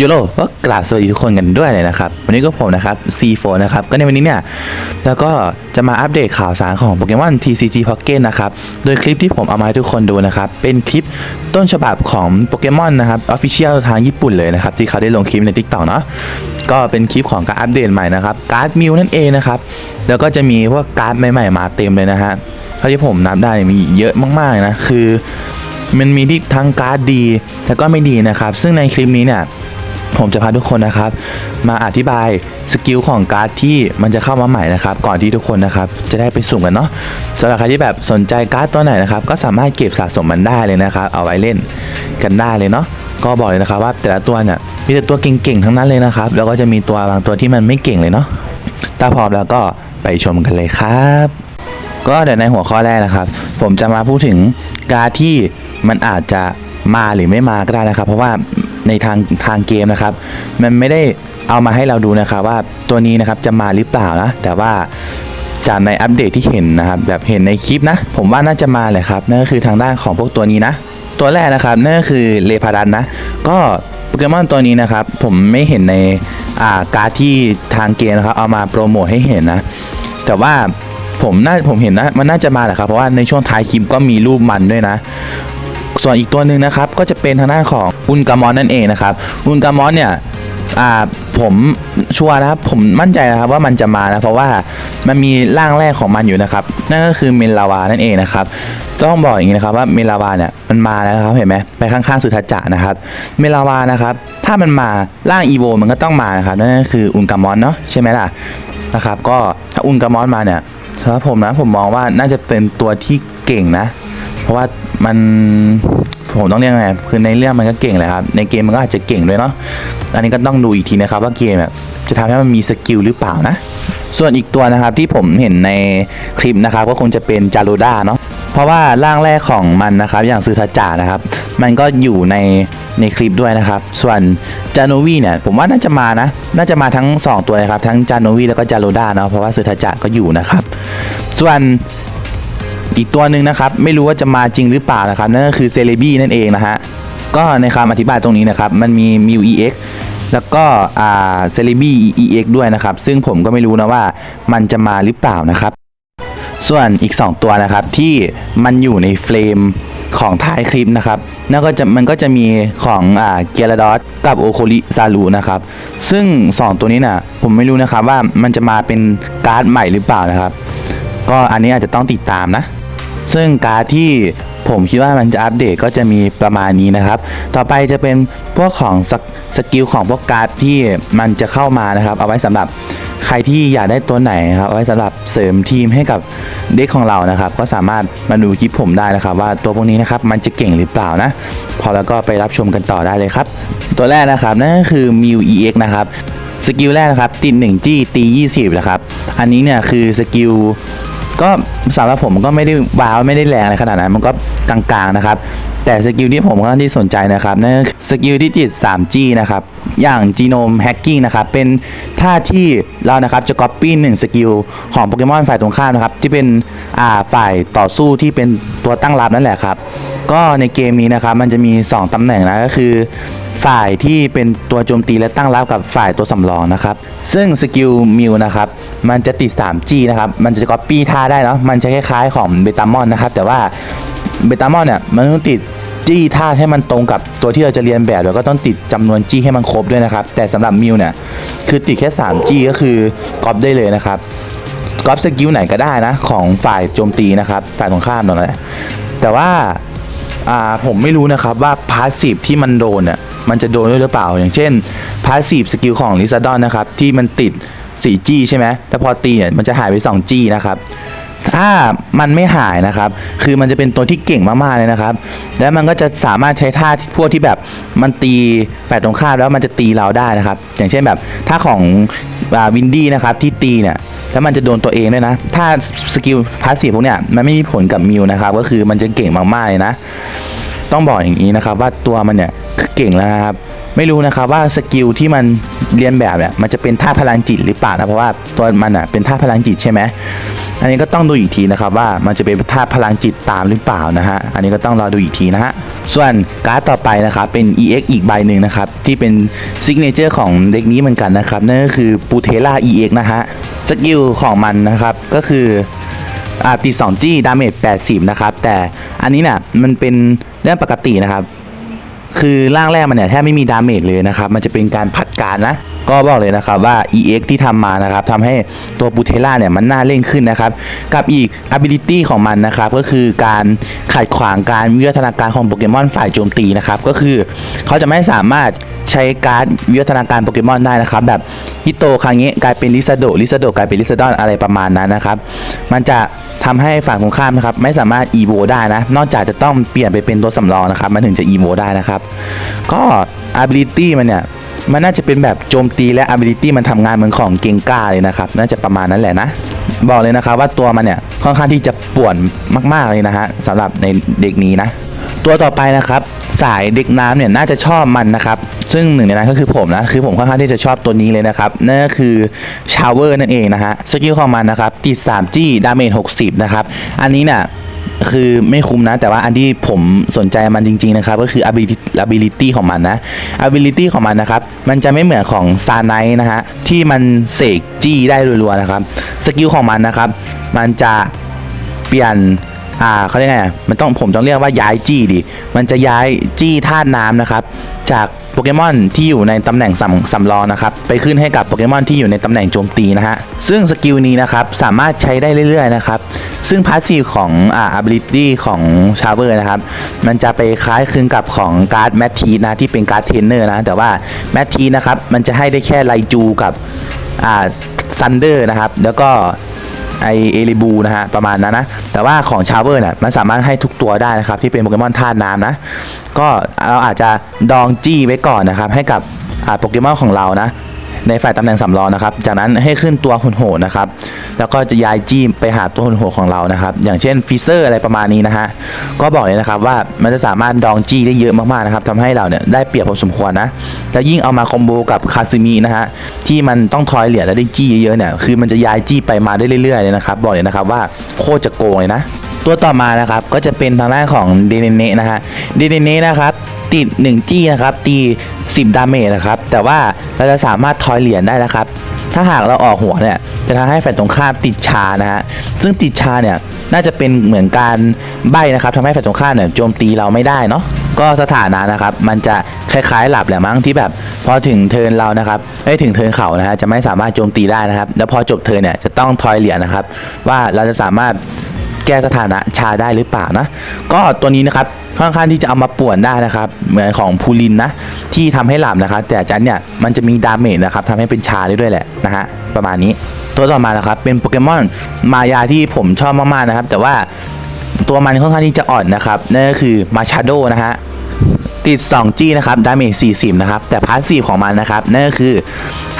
ยูโรก็กราบสวัสดีทุกคนกันด้วยเลยนะครับ วันนี้ก็ผมนะครับ C4 นะครับ ก็ในวันนี้เนี่ย แล้วก็จะมาอัปเดตข่าวสารของโปเกมอน TCG Pocket นะครับ โดยคลิปที่ผมเอามาให้ทุกคนดูนะครับ เป็นคลิปต้นฉบับของโปเกมอนนะครับ Official ทางญี่ปุ่นเลยนะครับ ที่เขาได้ลงคลิปใน TikTok เนาะก็เป็นคลิปของการอัปเดตใหม่นะครับ การ์ดมิวนั่นเองนะครับ แล้วก็จะมีพวกการ์ดใหม่ๆมาเต็มเลยนะฮะเท่าที่ผมนับได้มีเยอะมากๆนะคือมันมีที่ทั้งการ์ดดีแล้วก็ไม่ดีนะครับ ซึ่งในคลิปนี้เนี่ย ผมจะพาทุกคนนะครับ มาอธิบายสกิลของการ์ดที่มันจะเข้ามาใหม่นะครับ ก่อนที่ทุกคนนะครับ จะได้ไปสุ่มกันเนาะสำหรับใครที่แบบสนใจการ์ดตัวไหนนะครับ ก็สามารถเก็บสะสมมันได้เลยนะครับ เอาไว้เล่นกันได้เลยเนาะก็บอกเลยนะครับว่าแต่ละตัวเนี่ยมีแต่ตัวเก่งๆทั้งนั้นเลยนะครับ แล้วก็จะมีตัวบางตัวที่มันไม่เก่งเลยเนาะถ้าพร้อมแล้วก็ไปชมกันเลยครับ ก็เดี๋ยวในหัวข้อแรกนะครับ ผมจะมาพูดถึงการ์ดที่มันอาจจะมาหรือไม่มาก็ได้นะครับ เพราะว่า ในทางทางเกมนะครับ มันไม่ได้เอามาให้เราดูนะครับว่าตัวนี้นะครับจะมาหรือเปล่านะ แต่ว่าจากในอัปเดตที่เห็นนะครับ แบบเห็นในคลิปนะ ผมว่าน่าจะมาแหละครับนั่นก็คือทางด้านของพวกตัวนี้นะ ตัวแรกนะครับนั่นก็คือเลพาดันนะ ก็โปเกมอนตัวนี้นะครับ ผมไม่เห็นในอ่าการ์ดที่ทางเกมนะครับ เอามาโปรโมทให้เห็นนะ แต่ว่าผมน่าผมเห็นนะมันน่าจะมาแหละครับเพราะว่าในช่วงท้ายคลิปก็มีรูปมันด้วยนะ ส่วนอีกตัวหนึ่งนะครับก็จะเป็นทางด้านของอุนกามอนนั่นเองนะครับอุนกามอนเนี่ยอ่าผมชัวร์นะครับผมมั่นใจนะครับว่ามันจะมานะเพราะว่ามันมีร่างแรกของมันอยู่นะครับ นั่นก็คือเมลาวานั่นเองนะครับต้องบอกอย่างนี้นะครับว่าเมลาวาเนี่ยมันมาแล้วนะครับเห็นไหมไปข้างๆสุทัจจะนะครับ เมลาวานะครับถ้ามันมาร่างอีโวมันก็ต้องมานะครับนั่นก็คืออุนกามอนเนาะใช่ไหมล่ะนะครับ ก็ถ้าอุนกามอนมาเนี่ยสำหรับผมนะผมมองว่าน่าจะเป็นตัวที่เก่งนะ เพราะว่ามันผมต้องเรียกไงคือในเรื่องมันก็เก่งแหละครับในเกมมันก็อาจจะเก่งด้วยเนาะอันนี้ก็ต้องดูอีกทีนะครับว่าเกมแบบจะทำให้มันมีสกิลหรือเปล่านะ ส่วนอีกตัวนะครับที่ผมเห็นในคลิปนะครับก็คงจะเป็นจารูด้าเนาะเพราะว่าร่างแรกของมันนะครับอย่างซือทาจานะครับ มันก็อยู่ในในคลิปด้วยนะครับ ส่วนจาโนวีเนี่ยผมว่าน่าจะมานะ น่าจะมาทั้ง 2 ตัวนะครับ ทั้งจาโนวีแล้วก็จารูด้าเนาะเพราะว่าซือทาจาก็อยู่นะครับ ส่วน อีกตัวหนึ่งนะครับไม่รู้ว่าจะมาจริงหรือเปล่านะครับนั่นก็คือเซเลบี้นั่นเองนะฮะก็ในคำอธิบายตรงนี้นะครับมันมีมิว EX แล้วก็อ่าเซเลบี้ EX ด้วยนะครับ ซึ่งผมก็ไม่รู้นะว่ามันจะมาหรือเปล่านะครับ ส่วนอีก 2 ตัวนะครับที่มันอยู่ในเฟรมของท้ายคลิปนะครับนั่นก็จะมันก็จะมีของอ่าเกียร์ดอสกับโอโคลิซาลูนะครับ ซึ่ง 2 ตัวนี้นะ่ะผมไม่รู้นะครับว่ามันจะมาเป็นการ์ดใหม่หรือเปล่านะครับ ก็อันนี้อาจจะต้องติดตามนะ ซึ่งการ์ดที่ผมคิดว่ามันจะอัปเดตก็จะมีประมาณนี้นะครับ ต่อไปจะเป็นพวกของสกสกิลของพวกการ์ดที่มันจะเข้ามานะครับ เอาไว้สำหรับใครที่อยากได้ตัวไหนนะครับเอาไว้สำหรับเสริมทีมให้กับเด็กของเรานะครับ ก็สามารถมาดูคลิปผมได้นะครับ ว่าตัวพวกนี้นะครับมันจะเก่งหรือเปล่านะ พอแล้วก็ไปรับชมกันต่อได้เลยครับ ตัวแรกนะครับนั่นก็คือ m ิว EX นะครับสกิลแรกนะครับติด1จี้ตี 20นะครับ อันนี้เนี่ยคือสกิล ก็สำหรับผมก็ไม่ได้ว้าวไม่ได้แรงอะไรขนาดนั้น มันก็กลางๆนะครับ แต่สกิลที่ผมค่อนข้างที่สนใจนะครับนั่นคือสกิลที่ติต 3G นะครับ อย่างจีโนมแฮกกิ้งนะครับ เป็นท่าที่เรานะครับจะก๊อปปี้หนึ่งสกิลของโปเกมอนฝ่ายตรงข้ามนะครับ ที่เป็นอ่าฝ่ายต่อสู้ที่เป็นตัวตั้งรับนั่นแหละครับ ก็ในเกมนี้นะครับมันจะมี 2 ตำแหน่งนะก็คือ ฝ่ายที่เป็นตัวโจมตีและตั้งรับกับฝ่ายตัวสำรองนะครับ ซึ่งสกิลมิวนะครับมันจะติด 3G นะครับ มันจะก๊อปปี้ท่าได้เนาะมันจะคล้ายๆของเบตามอนนะครับ แต่ว่าเบตามอนเนี่ยมันต้องติดจี้ท่าให้มันตรงกับตัวที่เราจะเรียนแบบแล้วก็ต้องติดจำนวนจี้ให้มันครบด้วยนะครับ แต่สำหรับมิวเนี่ยคือติดแค่ 3G ก็คือก๊อปได้เลยนะครับก๊อปสกิลไหนก็ได้นะของฝ่ายโจมตีนะครับฝ่ายตรงข้ามนั่นแหละแต่ว่า อ่าผมไม่รู้นะครับว่าพาสซีฟที่มันโดนเนี่ยมันจะโดนด้วยหรือเปล่า อย่างเช่นพาสซีฟสกิลของลิซาดอนนะครับที่มันติด 4G ใช่ไหมแต่พอตีเนี่ยมันจะหายไป 2G นะครับถ้ามันไม่หายนะครับ คือมันจะเป็นตัวที่เก่งมากๆเลยนะครับ แล้วมันก็จะสามารถใช้ท่าพวกที่แบบมันตีแปดตรงข้ามแล้วมันจะตีเราได้นะครับ อย่างเช่นแบบท่าของวินดี้นะครับที่ตีเนี่ย แล้วมันจะโดนตัวเองด้วยนะ ถ้าสกิลพาสซีฟพวกเนี้ยมันไม่มีผลกับมิวนะครับ ก็คือมันจะเก่งมากๆเลยนะ ต้องบอกอย่างนี้นะครับว่าตัวมันเนี่ยเก่งแล้วนะครับไม่รู้นะครับว่าสกิลที่มันเรียนแบบเนี่ยมันจะเป็นท่าพลังจิตหรือเปล่านะเพราะว่าตัวมันอะเป็นท่าพลังจิตใช่ไหมอันนี้ก็ต้องดูอีกทีนะครับว่ามันจะเป็นท่าพลังจิตตามหรือเปล่านะฮะอันนี้ก็ต้องรอดูอีกทีนะฮะส่วนการ์ดต่อไปนะครับเป็น EX อีกใบหนึ่งนะครับที่เป็นซิกเนเจอร์ของเด็กนี้เหมือนกันนะครับนั่นก็คือปูเทล่า EX นะฮะสกิลของมันนะครับก็คือ อ่าตีสองจี้ดาเมจแปดสิบนะครับแต่อันนี้เนี่ยมันเป็นเรื่องปกตินะครับ คือร่างแรกมันเนี่ยแทบไม่มีดาเมจเลยนะครับ มันจะเป็นการผัดการนะ ก็บอกเลยนะครับว่า EX ที่ทำมานะครับทำให้ตัวบูเทล่าเนี่ยมันน่าเล่นขึ้นนะครับ กับอีก ability ของมันนะครับ ก็คือการขัดขวางการวิวัฒนาการของโปเกมอนฝ่ายโจมตีนะครับ ก็คือเขาจะไม่สามารถใช้การวิวัฒนาการโปเกมอนได้นะครับ แบบฮิโตครั้งนี้กลายเป็นลิซาโดลิซาโดกลายเป็นลิซาดอนอะไรประมาณนั้นนะครับ มันจะทำให้ฝั่งตรงข้ามนะครับไม่สามารถ EVO ได้นะ นอกจากจะต้องเปลี่ยนไปเป็นตัวสำรองนะครับ มันถึงจะ EVO ได้นะครับ ก็ ability มันเนี่ย มันน่าจะเป็นแบบโจมตีและ ability มันทำงานเหมือนของเกงก้าเลยนะครับ น่าจะประมาณนั้นแหละนะ บอกเลยนะครับว่าตัวมันเนี่ยค่อนข้างที่จะป่วนมากๆเลยนะฮะสำหรับในเด็กนี้นะ ตัวต่อไปนะครับสายเด็กน้ำเนี่ยน่าจะชอบมันนะครับ ซึ่งหนึ่งในนั้นก็คือผมนะ คือผมค่อนข้างที่จะชอบตัวนี้เลยนะครับ นั่นก็คือชาวเวอร์นั่นเองนะฮะ สกิลของมันนะครับติด 3G ดาเมจ60 นะครับ อันนี้เนี่ย คือไม่คุ้มนะ แต่ว่าอันที่ผมสนใจมันจริง ๆ นะครับ ก็คือ ability ability ของมันนะ ability ของมันนะครับ มันจะไม่เหมือนของซาไนนะฮะ ที่มันเสกจี้ได้รัวๆนะครับ สกิลของมันนะครับ มันจะเปลี่ยน อ่าเขาเรียกไงมันต้องผมต้องเรียกว่าย้ายจี้ดิมันจะย้ายจี้ธาตุน้ำนะครับ จากโปเกมอนที่อยู่ในตำแหน่งสำสำรองนะครับ ไปขึ้นให้กับโปเกมอนที่อยู่ในตำแหน่งโจมตีนะฮะ ซึ่งสกิลนี้นะครับสามารถใช้ได้เรื่อยๆนะครับ ซึ่งพาสซีฟของอ่า ability ของชาเวอร์นะครับ มันจะไปคล้ายคลึงกับของการ์ดแมททีนะที่เป็นการ์ดเทนเนอร์นะ แต่ว่าแมททีนะครับมันจะให้ได้แค่ไลจูกับอ่าซันเดอร์นะครับ แล้วก็ ไอเอลิบูนะฮะประมาณนั้นนะแต่ว่าของชาเวอร์เนี่ยมันสามารถให้ทุกตัวได้นะครับที่เป็นโปเกมอนธาตุน้ำนะก็เราอาจจะดองจี้ไว้ก่อนนะครับให้กับอาโปเกมอนของเรานะ ในฝ่ายตำแหน่งสำรองนะครับ จากนั้นให้ขึ้นตัวโหดๆนะครับ แล้วก็จะย้ายจี้ไปหาตัวหุ่นโหของเรานะครับ อย่างเช่นฟิเซอร์อะไรประมาณนี้นะฮะ ก็บอกเลยนะครับว่ามันจะสามารถดองจี้ได้เยอะมากๆนะครับทำให้เราเนี่ยได้เปรียบพอสมควรนะ แล้วยิ่งเอามาคอมโบกับคาซึมินะฮะ ที่มันต้องทอยเหรียญแล้วได้จี้เยอะๆเนี่ย คือมันจะย้ายจี้ไปมาได้เรื่อยๆเลยนะครับ บอกเลยนะครับว่าโคตรจะโกงเลยนะ ตัวต่อมานะครับก็จะเป็นทางด้านของเดเนเนนะฮะเดเนเนนะครับติด1จี้นะครับตี 10 ดาเมจนะครับแต่ว่าเราจะสามารถทอยเหรียญได้นะครับ ถ้าหากเราออกหัวเนี่ยจะทำให้ฝ่ายตรงข้ามติดชานะฮะซึ่งติดชาเนี่ยน่าจะเป็นเหมือนการใบนะครับทำให้ฝ่ายตรงข้ามเนี่ยโจมตีเราไม่ได้เนาะก็สถานะนะครับมันจะคล้ายๆหลับแหละมั้งที่แบบพอถึงเทินเรานะครับไอ้ถึงเทินเขานะฮะจะไม่สามารถโจมตีได้นะครับ แล้วพอจบเทินเนี่ยจะต้องทอยเหรียญนะครับ ว่าเราจะสามารถ แก้สถานะชาได้หรือเปล่านะ ก็ตัวนี้นะครับค่อนข้างที่จะเอามาป่วนได้นะครับ เหมือนของพูลินนะ ที่ทำให้หลับนะครับ แต่จันเนี่ยมันจะมีดาเมจนะครับทำให้เป็นชาได้ด้วยแหละนะฮะประมาณนี้ตัวต่อมานะครับเป็นโปเกมอนมายาที่ผมชอบมากๆนะครับ แต่ว่าตัวมันค่อนข้างที่จะอ่อนนะครับนั่นก็คือมาชาโดนะฮะติด 2G นะครับ ดาเมจ 40 นะครับ แต่พาสซีฟของมันนะครับ นั่นก็คือ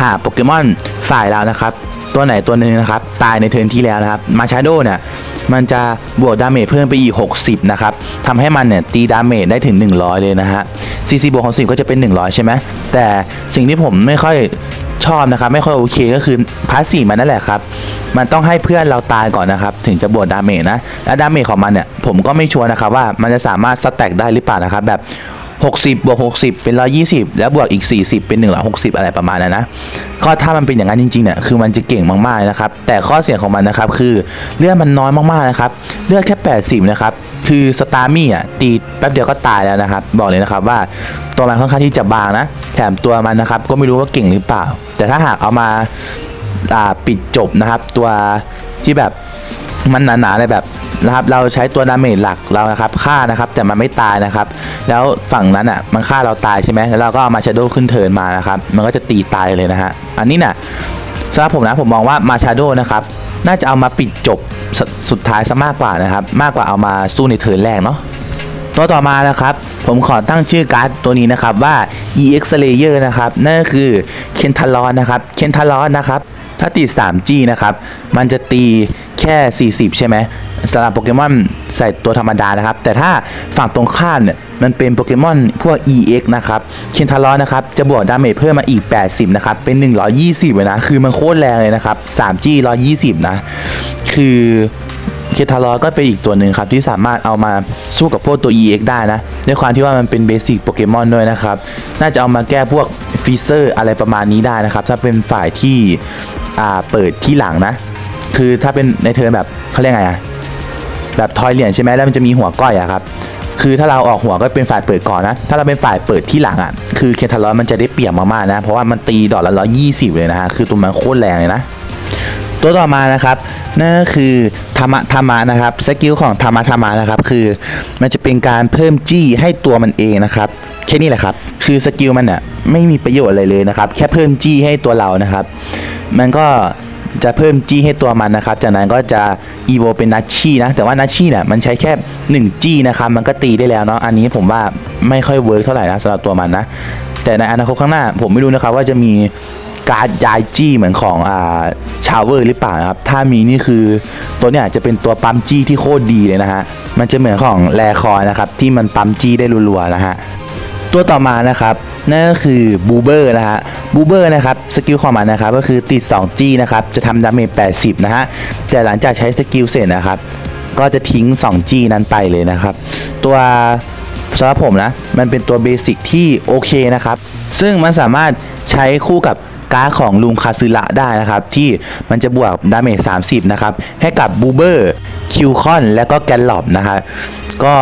หากโปเกมอนฝ่ายเรานะครับ ตัวไหนตัวหนึ่งนะครับ ตายในเทิร์นที่แล้วนะครับ มาชาโดเนี่ย มันจะบวกดาเมจเพิ่มไปอีก 60 นะครับทำให้มันเนี่ยตีดาเมจได้ถึง 100 เลยนะฮะ CC บวกของ10ก็จะเป็น 100 ใช่ไหม แต่สิ่งที่ผมไม่ค่อยชอบนะครับไม่ค่อยโอเคก็คือพาสซีฟมันนั่นแหละครับ มันต้องให้เพื่อนเราตายก่อนนะครับ ถึงจะบวกดาเมจนะ และดาเมจของมันเนี่ยผมก็ไม่ชัวร์นะครับว่ามันจะสามารถสแต็กได้หรือเปล่านะครับแบบ 60บวก60 เป็น 120 แล้วบวกอีก 40 เป็น160 อะไรประมาณนั้นนะก็ถ้ามันเป็นอย่างนั้นจริงๆเนี่ยคือมันจะเก่งมากๆนะครับ แต่ข้อเสียของมันนะครับคือเลือดมันน้อยมากๆนะครับเลือดแค่ 80 นะครับ คือสตาร์มี่อะตีแป๊บเดียวก็ตายแล้วนะครับ บอกเลยนะครับว่าตัวมันค่อนข้างที่จะบางนะ แถมตัวมันนะครับก็ไม่รู้ว่าเก่งหรือเปล่า แต่ถ้าหากเอามาอ่าปิดจบนะครับ ตัวที่แบบ มันหนาๆเลยแบบนะครับเราใช้ตัวดาเมจหลักเรานะครับฆ่านะครับแต่มันไม่ตายนะครับ แล้วฝั่งนั้นอะมันฆ่าเราตายใช่ไหมแล้วเราก็เอามาชาโดขึ้นเทินมานะครับ มันก็จะตีตายเลยนะฮะอันนี้น่ะสำหรับผมนะผมมองว่ามาชาโดนะครับน่าจะเอามาปิดจบสสุดท้ายซะมากกว่านะครับ มากกว่าเอามาสู้ในเทินแรกเนาะตัวต่อมานะครับ ผมขอตั้งชื่อการ์ดตัวนี้นะครับว่า exlayer นะครับนั่นก็คือเคนทารอนนะครับเคนทารอนนะครับ ถ้าติด 3G นะครับ มันจะตีแค่ 40 ใช่ไหมสำหรับโปเกมอนใส่ตัวธรรมดานะครับ แต่ถ้าฝั่งตรงข้ามเนี่ยมันเป็นโปเกมอนพวก EX นะครับเคนทารอนะครับ จะบวกดาเมจเพิ่มมาอีก 80 นะครับ เป็น 120เลยนะ คือมันโคตรแรงเลยนะครับ 3G 120 นะ คือเคทารอก็เป็นอีกตัวหนึ่งครับ ที่สามารถเอามาสู้กับพวกตัว EX ได้นะด้วยความที่ว่ามันเป็นเบสิกโปเกมอนด้วยนะครับ น่าจะเอามาแก้พวกฟีเซอร์อะไรประมาณนี้ได้นะครับ ถ้าเป็นฝ่ายที่ อ่าเปิดที่หลังนะ คือถ้าเป็นในเทิร์นแบบเขาเรียกไงอะแบบทอยเหรียญใช่ไหมแล้วมันจะมีหัวก้อยอะครับคือถ้าเราออกหัวก็เป็นฝ่ายเปิดก่อนนะ ถ้าเราเป็นฝ่ายเปิดที่หลังอะคือเคทารอมันจะได้เปรียบมากๆนะ เพราะว่ามันตีดอกละร้อยี่สิบเลยนะฮะ คือตัวมันโคตรแรงเลยนะ ตัวต่อมานะครับ นั่นก็คือธรรมะธรรมะนะครับสกิลของธรรมะธรรมะนะครับคือ มันจะเป็นการเพิ่มจี้ให้ตัวมันเองนะครับแค่นี้แหละครับ คือสกิลมันอะไม่มีประโยชน์อะไรเลยนะครับ แค่เพิ่มจี้ให้ตัวเรานะครับ มันก็จะเพิ่มจี้ให้ตัวมันนะครับ จากนั้นก็จะอีโวเป็นนัชชี่นะ แต่ว่านัชชี่เนี่ยมันใช้แค่1จี้นะครับ มันก็ตีได้แล้วเนาะ อันนี้ผมว่าไม่ค่อยเวิร์กเท่าไหร่นะสำหรับตัวมันนะ แต่ในอนาคตข้างหน้าผมไม่รู้นะครับว่าจะมี การ์ดยายจี้เหมือนของอ่าชาวเวอร์หรือเปล่านะครับ ถ้ามีนี่คือตัวเนี้ยจะเป็นตัวปั๊มจี้ที่โคตรดีเลยนะฮะ มันจะเหมือนของแรคอนะครับ ที่มันปั๊มจี้ได้รัวๆนะฮะตัวต่อมานะครับนั่นก็คือบูเบอร์นะฮะบูเบอร์นะครับสกิลของมันนะครับก็คือติด 2G นะครับจะทำดาเมจ80 นะฮะแต่หลังจากใช้สกิลเสร็จนะครับ ก็จะทิ้ง 2G นั้นไปเลยนะครับ ตัวสำหรับผมนะ มันเป็นตัวเบสิกที่โอเคนะครับ ซึ่งมันสามารถใช้คู่กับ การ์ดของลุงคาซึระได้นะครับ ที่มันจะบวกดาเมจ30 นะครับ ให้กับบูเบอร์คิวคอนและก็แกนลอบนะครับก็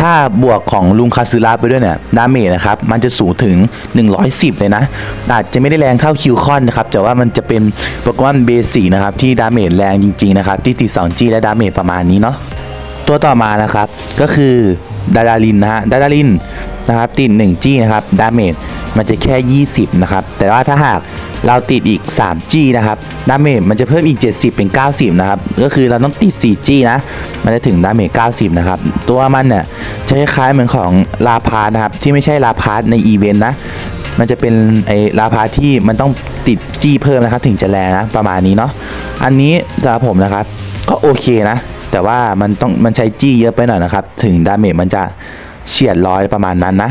ถ้าบวกของลุงคาซึระไปด้วยเนี่ยดาเมจนะครับ มันจะสูงถึง 110 เลยนะ อาจจะไม่ได้แรงเท่าคิวคอนนะครับ แต่ว่ามันจะเป็นโปเกมอนเบสิกนะครับ ที่ดาเมจแรงจริงๆนะครับ ที่ติด 2G และดาเมจประมาณนี้เนาะตัวต่อมานะครับ ก็คือดาดาลินนะฮะดาดาลินนะครับติด 1 g นะครับดาเมจ มันจะแค่ 20 นะครับ แต่ว่าถ้าหากเราติดอีก 3 g นะครับดาเมจมันจะเพิ่มอีก 70 เป็น 90 นะครับ ก็คือเราต้องติด 4 g นะ มันจะถึงดาเมจ 90 นะครับ ตัวมันเนี่ยจะคล้ายๆเหมือนของลาพาร์นะครับ ที่ไม่ใช่ลาพาร์ในอีเวนต์นะ มันจะเป็นไอลาพาร์ที่มันต้องติดจี้เพิ่มนะครับ ถึงจะแรงนะ ประมาณนี้เนาะ อันนี้สำหรับผมนะครับ ก็โอเคนะ แต่ว่ามันต้องมันใช้จี้เยอะไปหน่อยนะครับ ถึงดาเมจมันจะเฉียดร้อยประมาณนั้นนะ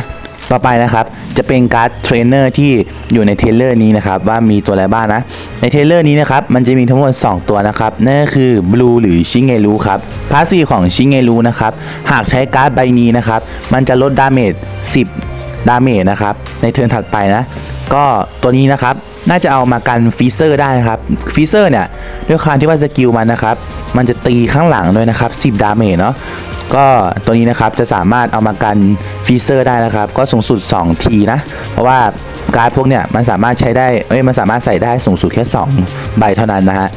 ต่อไปนะครับจะเป็นการ์ดเทรนเนอร์ที่อยู่ในเทรลเลอร์นี้นะครับว่ามีตัวอะไรบ้างนะ ในเทรลเลอร์นี้นะครับมันจะมีทั้งหมด 2 ตัวนะครับนั่นก็คือบลูหรือชิงเงรูครับพาสซีของชิงเงรูนะครับหากใช้การ์ดใบนี้นะครับมันจะลดดาเมจ 10 ดาเมจนะครับในเทิร์นถัดไปนะ ก็ตัวนี้นะครับน่าจะเอามากันฟีเซอร์ได้นะครับฟีเซอร์เนี่ยด้วยความที่ว่าสกิลมันนะครับมันจะตีข้างหลังด้วยนะครับ 10 ดาเมจเนาะ ก็ตัวนี้นะครับจะสามารถเอามากันฟีเซอร์ได้นะครับ ก็สูงสุด 2 ทีนะ เพราะว่าการ์ดพวกเนี่ยมันสามารถใช้ได้เอ้ยมันสามารถใส่ได้สูงสุดแค่ 2 ใบเท่านั้นนะฮะ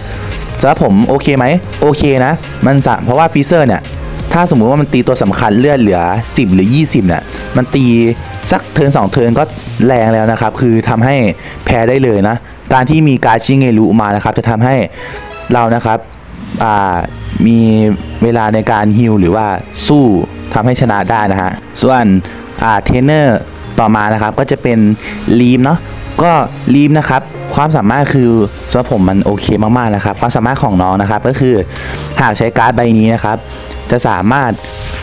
สำหรับผมโอเคไหมโอเคนะ มันสะเพราะว่าฟีเซอร์เนี่ยถ้าสมมุติว่ามันตีตัวสำคัญเลือดเหลือ 10 หรือ 20เนี่ยมันตีสักเทิร์น2เทิร์นก็แรงแล้วนะครับ คือทำให้แพ้ได้เลยนะ การที่มีการชิงเงรุมานะครับ จะทำให้เรานะครับอ่า มีเวลาในการฮิลหรือว่าสู้ทำให้ชนะได้นะฮะ ส่วนอ่าเทรนเนอร์ต่อมานะครับก็จะเป็นลีมเนาะก็ลีมนะครับความสามารถคือสำหรับผมมันโอเคมากๆนะครับ ความสามารถของน้องนะครับก็คือหากใช้การ์ดใบนี้นะครับ จะสามารถ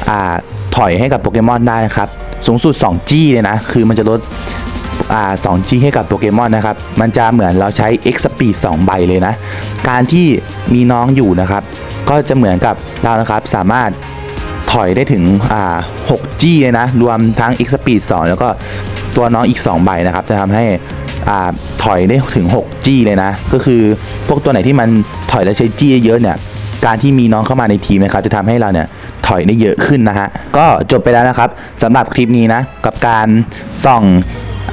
อ่าถอยให้กับโปเกมอนได้นะครับ สูงสุด 2G เลยนะ คือมันจะลดอ่า 2G ให้กับโปเกมอนนะครับ มันจะเหมือนเราใช้ X Speed 2 ใบเลยนะ การที่มีน้องอยู่นะครับ ก็จะเหมือนกับเรานะครับสามารถถอยได้ถึงอ่า 6G เลยนะ รวมทั้ง X Speed 2 แล้วก็ตัวน้องอีก 2 ใบนะครับ จะทำให้อ่าถอยได้ถึง 6G เลยนะ ก็คือพวกตัวไหนที่มันถอยแล้วใช้ G เยอะเนี่ย การที่มีน้องเข้ามาในทีมนะครับ จะทำให้เราเนี่ยถอยได้เยอะขึ้นนะฮะ ก็จบไปแล้วนะครับสำหรับคลิปนี้นะ กับการส่อง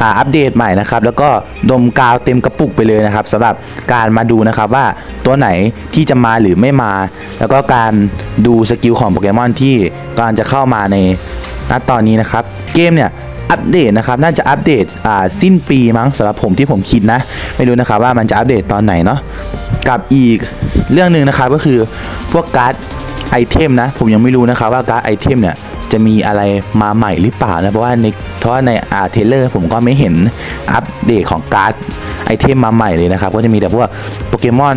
อ่าอัปเดตใหม่นะครับแล้วก็ดมกาวเต็มกระปุกไปเลยนะครับสำหรับการมาดูนะครับว่าตัวไหนที่จะมาหรือไม่มา แล้วก็การดูสกิลของโปเกมอนที่กำลังจะเข้ามาในณตอนนี้นะครับ เกมเนี่ยอัปเดตนะครับน่าจะอัปเดตอ่าสิ้นปีมั้งสำหรับผมที่ผมคิดนะ ไม่รู้นะครับว่ามันจะอัปเดตตอนไหนเนาะกับอีกเรื่องหนึ่งนะครับก็คือพวกการ์ดไอเทมนะ ผมยังไม่รู้นะครับว่าการ์ดไอเทมเนี่ย จะมีอะไรมาใหม่หรือเปล่านะ เพราะว่าในเพราะว่าในอาร์เทเลอร์ผมก็ไม่เห็นอัปเดตของการ์ดไอเทมมาใหม่เลยนะครับ ก็จะมีแต่พวกโปเกมอน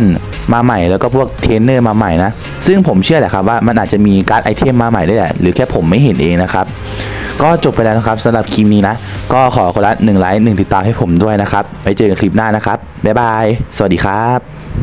มาใหม่แล้วก็พวกเทรนเนอร์มาใหม่นะ ซึ่งผมเชื่อแหละครับว่ามันอาจจะมีการ์ดไอเทมมาใหม่ด้วยแหละหรือแค่ผมไม่เห็นเองนะครับก็จบไปแล้วนะครับสำหรับคลิปนี้นะ ก็ขอคนละ1ไลค์1ติดตามให้ผมด้วยนะครับ ไปเจอกันคลิปหน้านะครับ บ๊ายบาย สวัสดีครับ